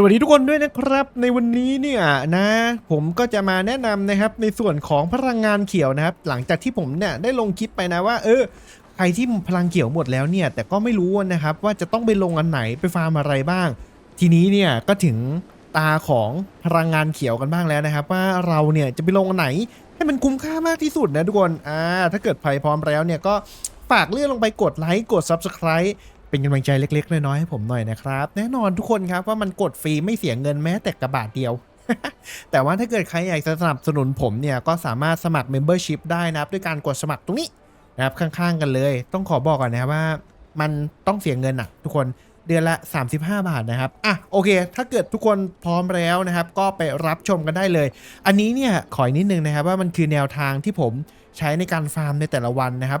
สวัสดีทุกคนด้วยนะครับ ในวันนี้เนี่ยนะ ผมก็จะมาแนะนำนะครับในส่วนของพลังงานเขียวนะครับ หลังจากที่ผมเนี่ยได้ลงคลิปไปนะว่า เออใครที่พลังเขียวหมดแล้วเนี่ย แต่ก็ไม่รู้นะครับ ว่าจะต้องไปลงอันไหนไปฟาร์มอะไรบ้าง ทีนี้เนี่ยก็ถึงตาของพลังงานเขียวกันบ้างแล้วนะครับ ว่าเราเนี่ยจะไปลงอันไหนให้มันคุ้มค่ามากที่สุดนะทุกคนอ่าถ้าเกิดใครพร้อมแล้วเนี่ยก็ฝากเลื่อนลงไปกดไลค์กด Subscribe เป็นกำลังใจเล็กๆ น้อยๆให้ผมหน่อยนะครับ แน่นอนทุกคนครับว่ามันกดฟรีไม่เสียเงินแม้แต่กระบาทเดียว แต่ว่าถ้าเกิดใครอยากจะสนับสนุนผมเนี่ยก็สามารถสมัคร Membership ได้นะครับด้วยการกดสมัครตรงนี้นะครับข้างๆกันเลย ต้องขอบอกก่อนนะครับว่า มันต้องเสียเงินอะทุกคนเดือนละ 35 บาทนะครับ อะโอเค ถ้าเกิดทุกคนพร้อมแล้วนะครับ ก็ไปรับชมกันได้เลย อันนี้เนี่ยขออีกนิดนึงนะครับว่ามันคือแนวทางที่ผมใช้ในการฟาร์มในแต่ละวันนะครับ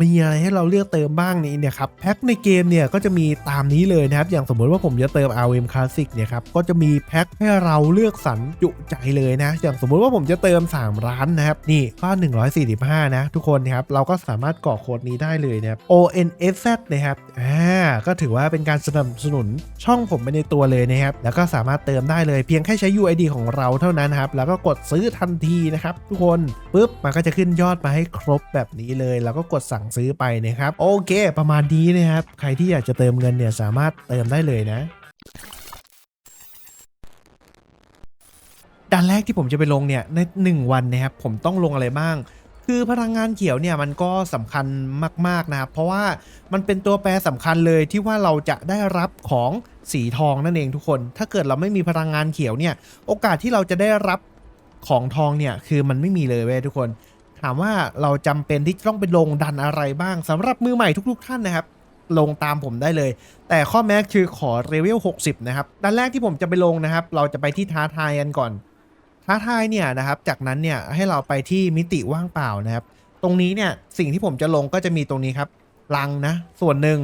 มีอะไรให้เราเลือกเติมบ้างนี้เนี่ยครับแพ็คในเกมเนี่ยก็จะมีตามนี้เลยนะครับ อย่างสมมติว่าผมจะเติม RM Classic เนี่ยครับก็จะมีแพ็คให้เราเลือกสรรจุใจเลยนะ อย่างสมมุติว่าผมจะเติม 3 ร้านนะครับนี่ก็145 นะ ทุกคนนะครับเราก็สามารถกรอกโค้ดนี้ได้เลยนะครับ ONSZ นะครับอ่าก็ถือว่าเป็นการสนับสนุนช่องผมไปในตัวเลยนะครับแล้วก็สามารถเติมได้เลยเพียงแค่ใช้ UID ของเราเท่านั้นครับแล้วก็กดซื้อทันทีนะครับทุกคนปุ๊บมันก็จะขึ้นยอดมาให้ครบแบบนี้เลย แล้วก็กดสั่ั่งซื้อไปนะครับ โอเค ประมาณนี้นะครับ ใครที่อยากจะเติมเงินเนี่ยสามารถเติมได้เลยนะด่านแรกที่ผมจะไปลงเนี่ยใน 1 วันนะครับผมต้องลงอะไรบ้าง คือพลังงานเขียวเนี่ยมันก็สำคัญมาก ๆ นะครับ เพราะว่ามันเป็นตัวแปรสำคัญเลยที่ว่าเราจะได้รับของสีทองนั่นเองทุกคน ถ้าเกิดเราไม่มีพลังงานเขียวเนี่ย โอกาสที่เราจะได้รับของทองเนี่ยคือมันไม่มีเลยเว้ยทุกคน ถามว่าเราจำเป็นที่จะต้องไปลงดันอะไรบ้างสำหรับมือใหม่ทุก ๆ ท่านนะครับ ลงตามผมได้เลย แต่ข้อแม้คือขอเลเวล60 นะครับด้านแรกที่ผมจะไปลงนะครับ เราจะไปที่ท้าทายกันก่อน ท้าทายเนี่ยนะครับจากนั้นเนี่ยให้เราไปที่มิติว่างเปล่านะครับ ตรงนี้เนี่ยสิ่งที่ผมจะลงก็จะมีตรงนี้ครับลังนะ ส่วนหนึ่ง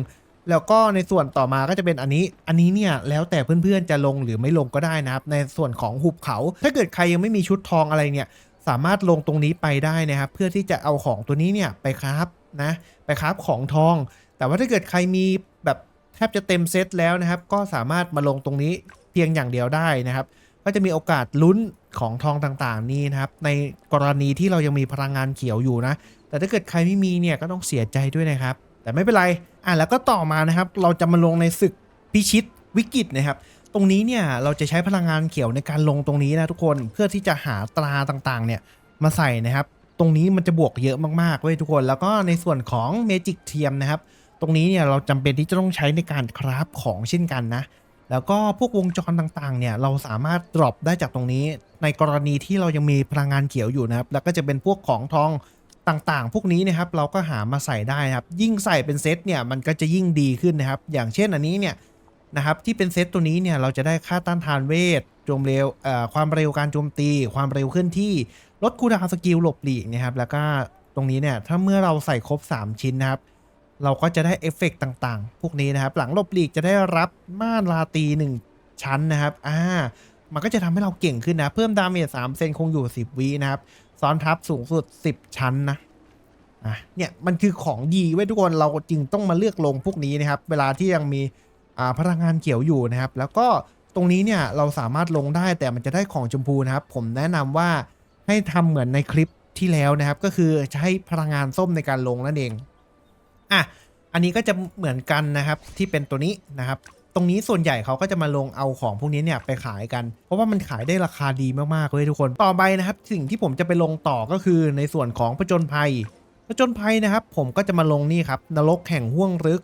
แล้วก็ในส่วนต่อมาก็จะเป็นอันนี้ อันนี้เนี่ยแล้วแต่เพื่อนๆจะลงหรือไม่ลงก็ได้นะครับ ในส่วนของหุบเขา ถ้าเกิดใครยังไม่มีชุดทองอะไรเนี่ย สามารถลงตรงนี้ไปได้นะครับ เพื่อที่จะเอาของตัวนี้เนี่ยไปคราฟนะ ไปคราฟของทอง แต่ว่าถ้าเกิดใครมีแบบแทบจะเต็มเซตแล้วนะครับ ก็สามารถมาลงตรงนี้เพียงอย่างเดียวได้นะครับ ก็จะมีโอกาสลุ้นของทองต่างๆ นี้นะครับ ในกรณีที่เรายังมีพลังงานเขียวอยู่นะ แต่ถ้าเกิดใครไม่มีเนี่ยก็ต้องเสียใจด้วยนะครับ แต่ไม่เป็นไร อะแล้วก็ต่อมานะครับ เราจะมาลงในศึกพิชิตวิกฤตนะครับ ตรงนี้เนี่ยเราจะใช้พลังงานเขียวในการลงตรงนี้นะทุกคนเพื่อที่จะหาตราต่างๆ เนี่ยมาใส่นะครับ ตรงนี้มันจะบวกเยอะมากๆเว้ยทุกคน แล้วก็ในส่วนของเมจิกเทียมนะครับ ตรงนี้เนี่ยเราจำเป็นที่จะต้องใช้ในการคราฟของเช่นกันนะแล้วก็พวกวงจรต่างๆ เนี่ยเราสามารถ drop ได้จากตรงนี้ ในกรณีที่เรายังมีพลังงานเขียวอยู่นะครับ แล้วก็จะเป็นพวกของทองต่างๆ พวกนี้นะครับเราก็หามาใส่ได้ครับ ยิ่งใส่เป็นเซตเนี่ยมันก็จะยิ่งดีขึ้นนะครับ อย่างเช่นอันนี้เนี่ย นะครับที่เป็นเซตตัวนี้เนี่ยเราจะได้ค่าต้านทานเวทโจมเร็วความเร็วการโจมตี ความเร็วเคลื่อนที่ลดคูลดาวสกิลหลบหลีกนะครับแล้วก็ตรงนี้เนี่ยถ้าเมื่อเราใส่ครบ 3 ชิ้นนะครับเราก็จะได้เอฟเฟกต์ต่างๆ พวกนี้นะครับ หลังหลบหลีกจะได้รับม่านลาตี 1 ชั้นนะครับอ่ามันก็จะทำให้เราเก่งขึ้นนะ เพิ่มดาเมจ3เซนคงอยู่ 10วินะครับ ซ้อนทับสูงสุด 10 ชั้นนะอะเนี่ยมันคือของดีไว้ทุกคนเราจึงต้องมาเลือกลงพวกนี้นะครับ เวลาที่ยังมี พลังงานเขียวอยู่นะครับ แล้วก็ตรงนี้เนี่ยเราสามารถลงได้แต่มันจะได้ของชมพูนะครับ ผมแนะนำว่าให้ทำเหมือนในคลิปที่แล้วนะครับ ก็คือใช้พลังงานส้มในการลงนั่นเองอะอันนี้ก็จะเหมือนกันนะครับที่เป็นตัวนี้นะครับ ตรงนี้ส่วนใหญ่เขาก็จะมาลงเอาของพวกนี้เนี่ยไปขายกัน เพราะว่ามันขายได้ราคาดีมากๆเลยทุกคนต่อไปนะครับ สิ่งที่ผมจะไปลงต่อก็คือในส่วนของผจญภัยผจญภัยนะครับ ผมก็จะมาลงนี่ครับนรกแห่งห้วงลึก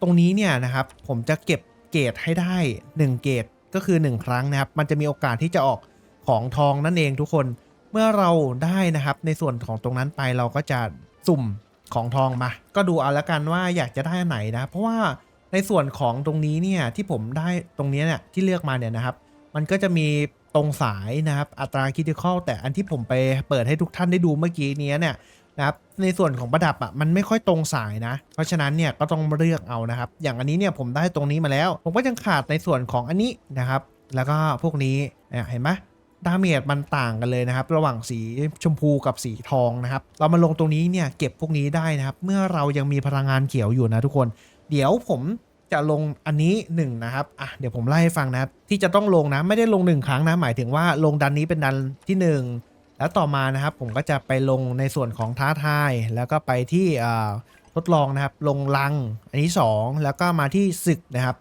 ตรงนี้เนี่ยนะครับผมจะเก็บเกรดให้ได้ 1 เกรดก็คือ 1 ครั้งนะครับ มันจะมีโอกาสที่จะออกของทองนั่นเองทุกคนเมื่อเราได้นะครับในส่วนของตรงนั้นไปเราก็จะสุ่มของทองมา ก็ดูเอาละกันว่าอยากจะได้อันไหนนะ เพราะว่าในส่วนของตรงนี้เนี่ยที่ผมได้ตรงเนี้ยเนี่ยที่เลือกมาเนี่ยนะครับ มันก็จะมีตรงสายนะครับอัตราคิด i คอลแต่อันที่ผมไปเปิดให้ทุกท่านได้ดูเมื่อกี้นี้เนี่ย นะครับในส่วนของประดับอะมันไม่ค่อยตรงสายนะ เพราะฉะนั้นเนี่ยก็ต้องเลือกเอานะครับ อย่างอันนี้เนี่ยผมได้ตรงนี้มาแล้ว ผมก็ยังขาดในส่วนของอันนี้นะครับ แล้วก็พวกนี้เนี่ยเห็นไหมดาเมจมันต่างกันเลยนะครับ ระหว่างสีชมพูกับสีทองนะครับ เรามาลงตรงนี้เนี่ยเก็บพวกนี้ได้นะครับ เมื่อเรายังมีพลังงานเขียวอยู่นะทุกคน เดี๋ยวผมจะลงอันนี้หนึ่งนะครับอะเดี๋ยวผมไล่ให้ฟังนะครับที่จะต้องลงนะไม่ได้ลงหนึ่งครั้งนะ หมายถึงว่าลงดันนี้เป็นดันที่หนึ่ง แล้วต่อมานะครับผมก็จะไปลงในส่วนของท้าทาย แล้วก็ไปที่ทดลองนะครับ ลงลัง อันนี้สองแล้วก็มาที่ศึกนะครับ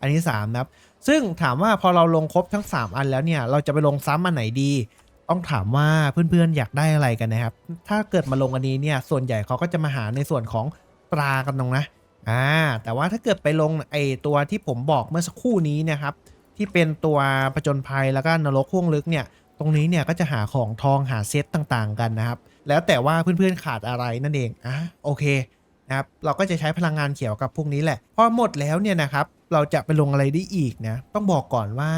อันนี้สามนะครับ ซึ่งถามว่าพอเราลงครบทั้ง 3 อันแล้วเนี่ย เราจะไปลงซ้ำอันไหนดี ต้องถามว่าเพื่อนๆอยากได้อะไรกันนะครับ ถ้าเกิดมาลงอันนี้เนี่ย ส่วนใหญ่เขาก็จะมาหาในส่วนของตรากันตรงนะอ่าแต่ว่าถ้าเกิดไปลงไอตัวที่ผมบอกเมื่อสักครู่นี้นะครับ ที่เป็นตัวผจญภัยแล้วก็นรกห่วงลึกเนี่ย ตรงนี้เนี่ยก็จะหาของทองหาเซตต่างๆกันนะครับ แล้วแต่ว่าเพื่อนๆขาดอะไรนั่นเองอะโอเคนะครับเราก็จะใช้พลังงานเขียวกับพวกนี้แหละพอหมดแล้วเนี่ยนะครับเราจะไปลงอะไรได้อีกนะต้องบอกก่อนว่า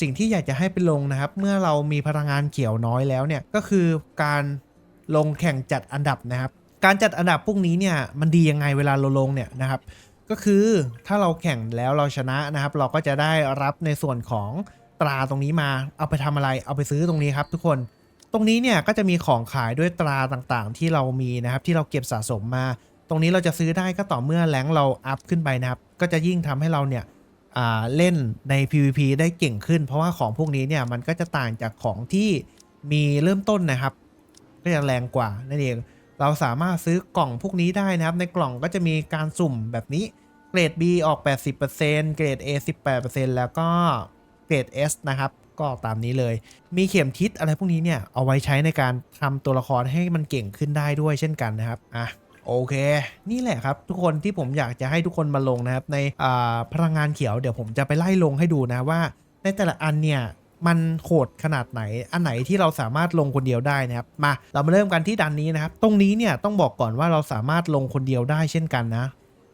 สิ่งที่อยากจะให้ไปลงนะครับ เมื่อเรามีพลังงานเขียวน้อยแล้วเนี่ยก็คือการลงแข่งจัดอันดับนะครับ การจัดอันดับพวกนี้เนี่ยมันดียังไงเวลาเราลงเนี่ยนะครับ ก็คือถ้าเราแข่งแล้วเราชนะนะครับ เราก็จะได้รับในส่วนของ ตราตรงนี้มา เอาไปทำอะไร เอาไปซื้อตรงนี้ครับ ทุกคน ตรงนี้เนี่ยก็จะมีของขายด้วยตราต่างๆ ที่เรามีนะครับที่เราเก็บสะสมมา ตรงนี้เราจะซื้อได้ก็ต่อเมื่อแรงเราอัพขึ้นไปนะครับ ก็จะยิ่งทำให้เราเนี่ยเล่นใน PVP ได้เก่งขึ้น เพราะว่าของพวกนี้เนี่ยมันก็จะต่างจากของที่มีเริ่มต้นนะครับ ก็จะแรงกว่านั่นเองเราสามารถซื้อกล่องพวกนี้ได้นะครับ ในกล่องก็จะมีการสุ่มแบบนี้เกรด B ออก 80%เกรด A 18%แล้วก็ เกรด S นะครับ ก็ตามนี้เลย มีเข็มทิศอะไรพวกนี้เนี่ย เอาไว้ใช้ในการทำตัวละครให้มันเก่งขึ้นได้ด้วยเช่นกันนะครับอะโอเค นี่แหละครับ ทุกคนที่ผมอยากจะให้ทุกคนมาลงนะครับ ในพลังงานเขียวเดี๋ยวผมจะไปไล่ลงให้ดูนะว่า ในแต่ละอันเนี่ยมันโหดขนาดไหน อันไหนที่เราสามารถลงคนเดียวได้นะครับ มา เรามาเริ่มกันที่ดันนี้นะครับ ตรงนี้เนี่ยต้องบอกก่อนว่าเราสามารถลงคนเดียวได้เช่นกันนะ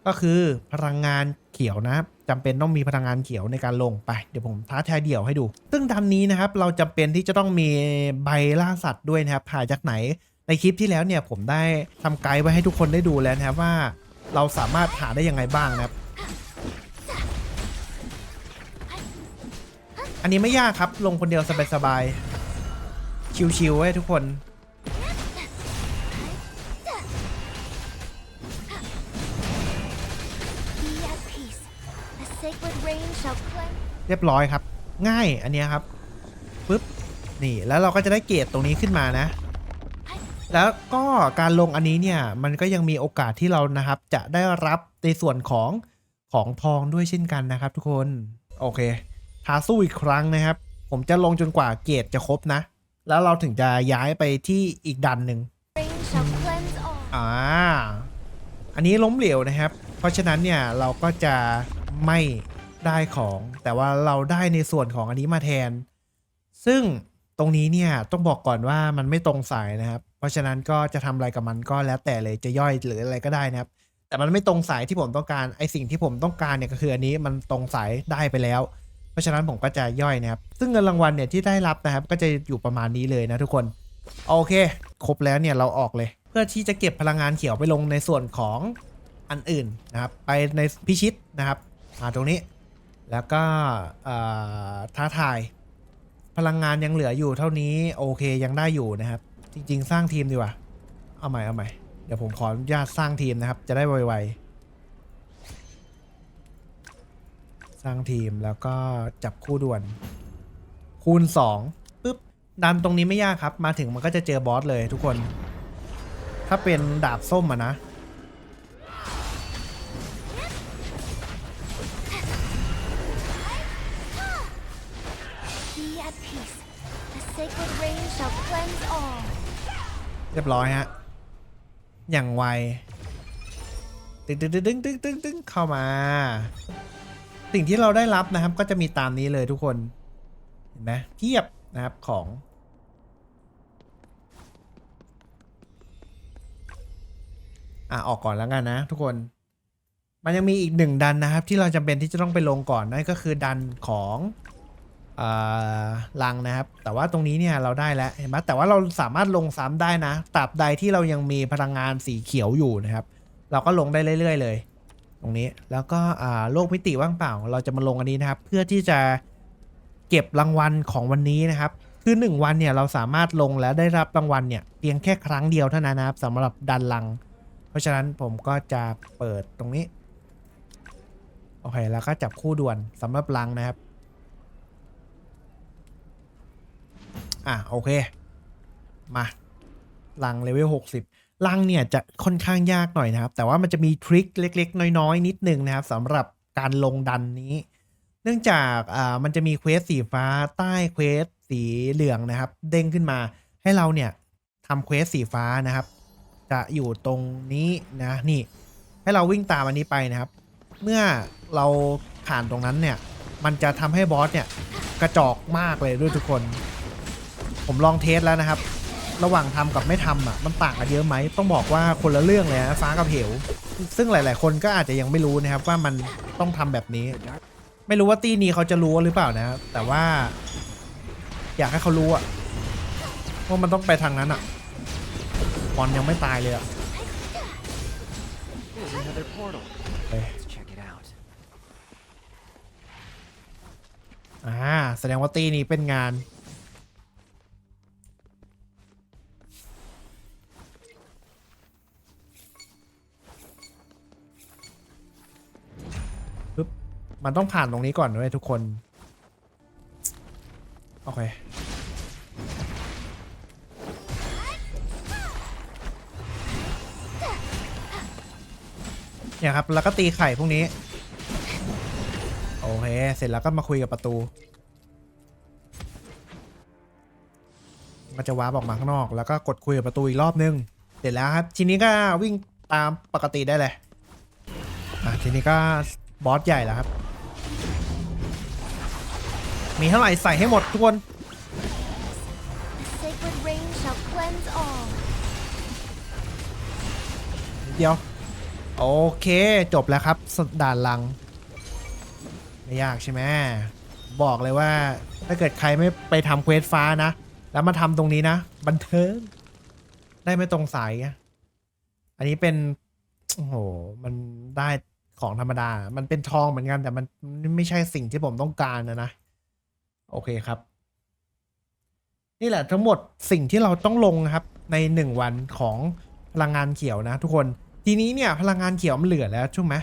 ก็คือพลังงานเขียวนะครับจำเป็นต้องมีพลังงานเขียวในการลงไป เดี๋ยวผมท้าทายเดี่ยวให้ดู ซึ่งดันนี้นะครับเราจำเป็นที่จะต้องมีใบล่าสัตว์ด้วยนะครับหาจากไหนในคลิปที่แล้วเนี่ยผมได้ทำไกด์ไว้ให้ทุกคนได้ดูแล้วนะครับว่า เราสามารถหาได้ยังไงบ้างนะครับ อันนี้ไม่ยากครับลงคนเดียวสบายๆชิวๆไว้ทุกคน เรียบร้อยครับ ง่ายอันนี้ครับปึ๊บนี่แล้วเราก็จะได้เกรดตรงนี้ขึ้นมานะ แล้วก็การลงอันนี้เนี่ยมันก็ยังมีโอกาสที่เรานะครับ จะได้รับในส่วนของของทองด้วยเช่นกันนะครับ ทุกคนโอเคท้าสู้อีกครั้งนะครับ ผมจะลงจนกว่าเกรดจะครบนะ แล้วเราถึงจะย้ายไปที่อีกดันหนึ่งอ่าอันนี้ล้มเหลวนะครับ เพราะฉะนั้นเนี่ยเราก็จะไม่ ได้ของ แต่ว่าเราได้ในส่วนของอันนี้มาแทน ซึ่งตรงนี้เนี่ยต้องบอกก่อนว่ามันไม่ตรงสายนะครับ เพราะฉะนั้นก็จะทำอะไรกับมันก็แล้วแต่เลยจะย่อยหรืออะไรก็ได้นะครับ แต่มันไม่ตรงสายที่ผมต้องการไอสิ่งที่ผมต้องการเนี่ยก็คืออันนี้มันตรงสายได้ไปแล้ว เพราะฉะนั้นผมก็จะย่อยนะครับ ซึ่งเงินรางวัลเนี่ยที่ได้รับนะครับ ก็จะอยู่ประมาณนี้เลยนะทุกคนโอเค ครบแล้วเนี่ยเราออกเลย เพื่อที่จะเก็บพลังงานเขียวไปลงในส่วนของอันอื่นนะครับ ไปในพิชิตนะครับมาตรงนี้ แล้วก็ท้าทาย พลังงานยังเหลืออยู่เท่านี้ โอเคยังได้อยู่นะครับ จริง ๆ สร้างทีมดีกว่า เอาใหม่เอาใหม่ เดี๋ยวผมขออนุญาตสร้างทีมนะครับ จะได้ไวๆ สร้างทีมแล้วก็จับคู่ด่วน คูณ2ปึ๊บดันตรงนี้ไม่ยากครับ มาถึงมันก็จะเจอบอสเลยทุกคน ถ้าเป็นดาบส้มอะนะ เรียบร้อยฮะ อย่างไวตึงตึงตึงตึงตึงตึงเข้ามา สิ่งที่เราได้รับนะครับ ก็จะมีตามนี้เลยทุกคน เห็นไหมเทียบนะครับของ อะออกก่อนแล้วกันนะทุกคน มันยังมีอีกหนึ่งดันนะครับ ที่เราจำเป็นที่จะต้องไปลงก่อนนั่นก็คือดันของ ลังนะครับ แต่ว่าตรงนี้เนี่ยเราได้แล้วเห็นไหมแต่ว่าเราสามารถลงซ้ำได้นะตราบใดที่เรายังมีพลังงานสีเขียวอยู่นะครับ เราก็ลงได้เรื่อย ๆ เลย ตรงนี้แล้วก็โลกมิติว่างเปล่า เราจะมาลงอันนี้นะครับ เพื่อที่จะเก็บรางวัลของวันนี้นะครับ คือหนึ่งวันเนี่ยเราสามารถลงแล้วได้รับรางวัลเนี่ยเพียงแค่ครั้งเดียวเท่านั้นนะครับสำหรับดันลัง เพราะฉะนั้นผมก็จะเปิดตรงนี้โอเคแล้วก็จับคู่ด่วนสำหรับลังนะครับ อะโอเค มาลังเลเวล60 ลังเนี่ยจะค่อนข้างยากหน่อยนะครับ แต่ว่ามันจะมีทริคเล็ก ๆ น้อย ๆ นิดนึงนะครับสำหรับการลงดันนี้ เนื่องจากอ่ามันจะมีเควสสีฟ้าใต้เควสสีเหลืองนะครับ เด้งขึ้นมาให้เราเนี่ยทำเควสสีฟ้านะครับ จะอยู่ตรงนี้นะนี่ ให้เราวิ่งตามอันนี้ไปนะครับ เมื่อเราผ่านตรงนั้นเนี่ย มันจะทำให้บอสเนี่ยกระจอกมากเลยด้วยทุกคน ผมลองเทสแล้วนะครับ ระหว่างทำกับไม่ทำอะมันต่างกันเยอะไหมต้องบอกว่าคนละเรื่องเลยนะฟ้ากับเหว ซึ่งหลาย ๆ คนก็อาจจะยังไม่รู้นะครับว่ามันต้องทำแบบนี้ ไม่รู้ว่าตีนี้เขาจะรู้หรือเปล่านะแต่ว่า อยากให้เขารู้อะว่ามันต้องไปทางนั้นอะมอนยังไม่ตายเลยอะอ่าแสดงว่าตีนี้เป็นงาน มันต้องผ่านตรงนี้ก่อนด้วยทุกคน โอเค เนี่ยครับ แล้วก็ตีไข่พวกนี้ โอเค เสร็จแล้วก็มาคุยกับประตู มันจะว้าร์ปออกมาข้างนอก แล้วก็กดคุยกับประตูอีกรอบนึง เสร็จแล้วครับ ทีนี้ก็วิ่งตามปกติได้เลย อะ ทีนี้ก็บอสใหญ่แล้วครับ มีเท่าไหร่ใส่ให้หมดทุกคน The sacred rain shall cleanse all. เดียว โอเคจบแล้วครับสด่านลัง ไม่ยากใช่ไหมบอกเลยว่าถ้าเกิดใครไม่ไปทำเควสฟ้านะ แล้วมาทำตรงนี้นะ บันเทิง ได้ไม่ตรงสายไงอันนี้เป็น โอ้โห มันได้ของธรรมดา มันเป็นทองเหมือนกัน แต่มันไม่ใช่สิ่งที่ผมต้องการนะนะ โอเคครับ นี่แหละทั้งหมดสิ่งที่เราต้องลงนะครับ ในหนึ่งวันของพลังงานเขียวนะ ทุกคนทีนี้เนี่ยพลังงานเขียวมันเหลือแล้วใช่ไหม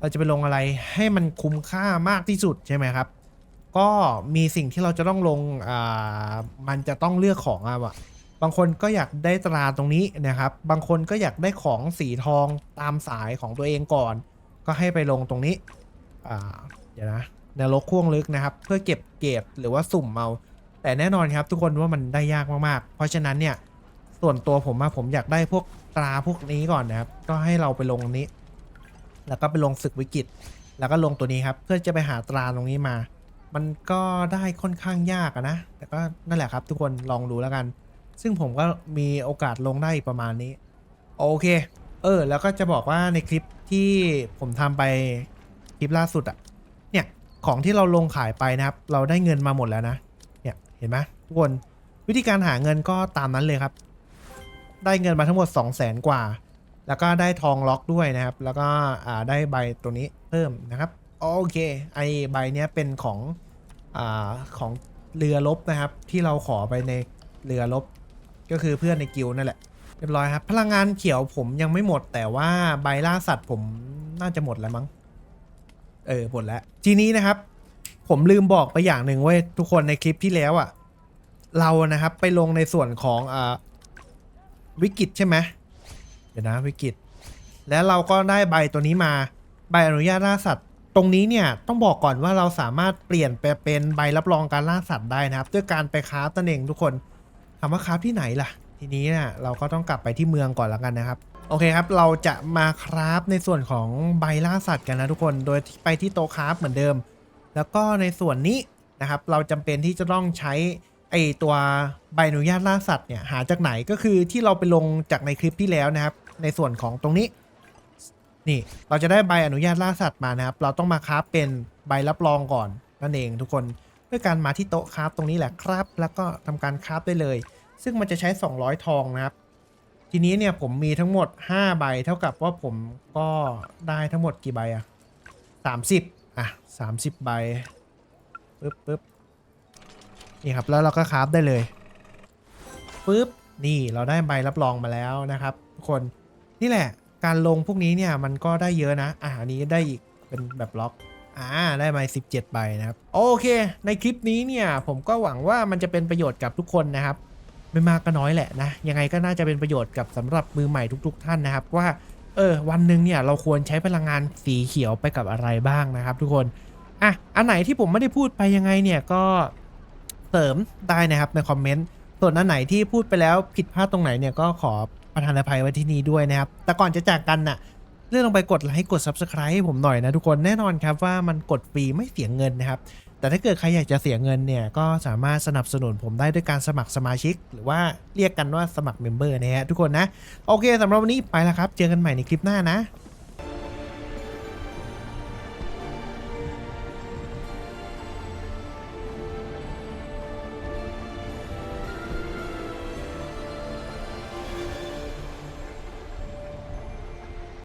เราจะไปลงอะไรให้มันคุ้มค่ามากที่สุดใช่ไหมครับ ก็มีสิ่งที่เราจะต้องลงอ่ามันจะต้องเลือกของอะวะบางคนก็อยากได้ตราตรงนี้นะครับ บางคนก็อยากได้ของสีทองตามสายของตัวเองก่อน ก็ให้ไปลงตรงนี้อ่าเดี๋ยวนะ นรกข่วงลึกนะครับ เพื่อเก็บเก็บหรือว่าสุ่มเอาแต่แน่นอนครับ ทุกคนว่ามันได้ยากมากๆ เพราะฉะนั้นเนี่ยส่วนตัวผมอะผมอยากได้พวกตราพวกนี้ก่อนนะครับ ก็ให้เราไปลงนนี้ แล้วก็ไปลงศึกวิกฤต แล้วก็ลงตัวนี้ครับ เพื่อจะไปหาตราตรงนี้มา มันก็ได้ค่อนข้างยากนะ แต่ก็นั่นแหละครับ ทุกคนลองดูแล้วกัน ซึ่งผมก็มีโอกาสลงได้ประมาณนี้ โอเค เออ แล้วก็จะบอกว่าในคลิปที่ผมทำไปคลิปล่าสุดอะ ของที่เราลงขายไปนะครับ เราได้เงินมาหมดแล้วนะ เนี่ยเห็นไหมทุกคนวิธีการหาเงินก็ตามนั้นเลยครับ ได้เงินมาทั้งหมด 2 0 0แสนกว่า แล้วก็ได้ทองล็อกด้วยนะครับ แล้วก็ได้ใบตัวนี้เพิ่มนะครับ โอเค ไอใบเนี้ยเป็นของอของเรือรบนะครับ ที่เราขอไปในเรือรบก็คือเพื่อนในกิลนั่นแหละเรียบร้อยครับ พลังงานเขียวผมยังไม่หมด แต่ว่าใบล่าสัตว์ผมน่าจะหมดแล้วมั้ง เออหมดแล้ว ทีนี้นะครับ ผมลืมบอกไปอย่างหนึ่งเว้ยทุกคนในคลิปที่แล้วอะ่ะ เรานะครับไปลงในส่วนของอ่าวิกฤตใช่ไหมเดี๋ยวนะวิกฤต แล้วเราก็ได้ใบตัวนี้มา ใบอนุญาตล่าสัตว์ตรงนี้เนี่ยต้องบอกก่อนว่าเราสามารถเปลี่ยนไปเป็นใบรับรองการล่าสัตว์ได้นะครับ ด้วยการไปคราตันเองทุกคนถามว่าคราที่ไหนล่ะ ทีนี้เนี่ยเราก็ต้องกลับไปที่เมืองก่อนแล้วกันนะครับ โอเคครับ เราจะมาคราฟในส่วนของใบล่าสัตว์กันนะทุกคน โดยไปที่โต๊ะคราฟเหมือนเดิม แล้วก็ในส่วนนี้นะครับ เราจำเป็นที่จะต้องใช้ไอตัวใบอนุญาตล่าสัตว์เนี่ยหาจากไหนก็คือที่เราไปลงจากในคลิปที่แล้วนะครับ ในส่วนของตรงนี้ นี่เราจะได้ใบอนุญาตล่าสัตว์มานะครับ เราต้องมาคราฟเป็นใบรับรองก่อนนั่นเองทุกคนด้วยการมาที่โต๊ะคราฟตรงนี้แหละครับ แล้วก็ทำการคราฟได้เลย ซึ่งมันจะใช้ 200 ทองนะครับ ทีนี้เนี่ยผมมีทั้งหมด 5 ใบเท่ากับว่าผมก็ได้ทั้งหมดกี่ใบอะ30 อะ 30 ใบปึ๊บปึ๊บนี่ครับแล้วเราก็คราฟได้เลยปึ๊บนี่เราได้ใบรับรองมาแล้วนะครับทุกคนนี่แหละการลงพวกนี้เนี่ยมันก็ได้เยอะนะอ่าอันนี้ได้อีกเป็นแบบล็อกอ่าได้มา17 ใบนะครับ โอเค ในคลิปนี้เนี่ยผมก็หวังว่ามันจะเป็นประโยชน์กับทุกคนนะครับ ไม่มากก็น้อยแหละนะ ยังไงก็น่าจะเป็นประโยชน์กับสำหรับมือใหม่ทุก ๆ ท่านนะครับ ว่าเออวันหนึ่งเนี่ยเราควรใช้พลังงานสีเขียวไปกับอะไรบ้างนะครับ ทุกคนอะอันไหนที่ผมไม่ได้พูดไปยังไงเนี่ยก็เสริมได้นะครับในคอมเมนต์ส่วนอันไหนที่พูดไปแล้วผิดพลาดตรงไหนเนี่ยก็ขอประทานอภัยไว้ที่นี่ด้วยนะครับ แต่ก่อนจะจากกันน่ะเลื่อนลงไปกดไลค์กด Subscribe ให้ผมหน่อยนะทุกคนแน่นอนครับว่ามันกดฟรีไม่เสียเงินนะครับ แต่ถ้าเกิดใครอยากจะเสียเงินเนี่ยก็สามารถสนับสนุนผมได้ด้วยการสมัครสมาชิก หรือว่าเรียกกันว่าสมัครเมมเบอร์นะฮะทุกคนนะ โอเคสำหรับวันนี้ไปแล้วครับ เจอกันใหม่ในคลิปหน้านะ